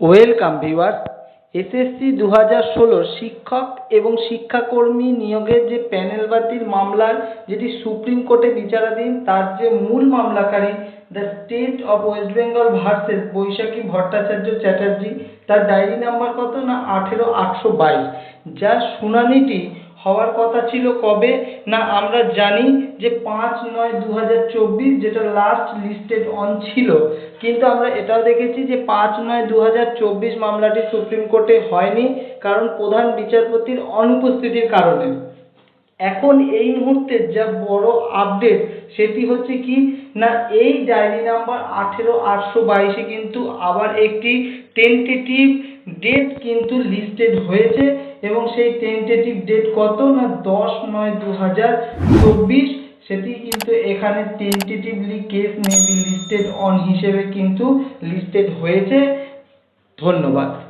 Welcome viewers, SSC দু হাজার ষোলোর শিক্ষক এবং শিক্ষাকর্মী নিয়োগের যে প্যানেল বাতিল মামলার যেটি সুপ্রিম কোর্টে বিচারাধীন, তার যে মূল মামলাকারী, the State of West Bengal versus Baishakhi Bhattacharya Chatterjee, তার ডায়েরি নাম্বার কত না আঠেরো আটশো বাইশ, যার শুনানিটি হওয়ার কথা ছিল কবে? না, আমরা জানি যে পাঁচ নয় দু হাজার চব্বিশ যেটা লাস্ট লিস্টেড অন ছিল। কিন্তু আমরা এটাও দেখেছি যে পাঁচ নয় দু হাজার চব্বিশ মামলাটি সুপ্রিম কোর্টে হয়নি কারণ প্রধান বিচারপতির অনুপস্থিতির কারণে। এখন এই মুহূর্তে যা বড় আপডেট সেটি হচ্ছে কি, না, এই ডায়েরি নাম্বার আঠেরো আটশো বাইশে কিন্তু আবার একটি টেন্টেটিভ ডেট কিন্তু লিস্টেড হয়েছে। এবং সেই টেন্টেটিভ ডেট কত না দশ নয় দু হাজার চব্বিশ? সেটি কিন্তু এখানে tentatively case maybe listed on হিসেবে কিন্তু লিস্টেড হয়েছে। ধন্যবাদ।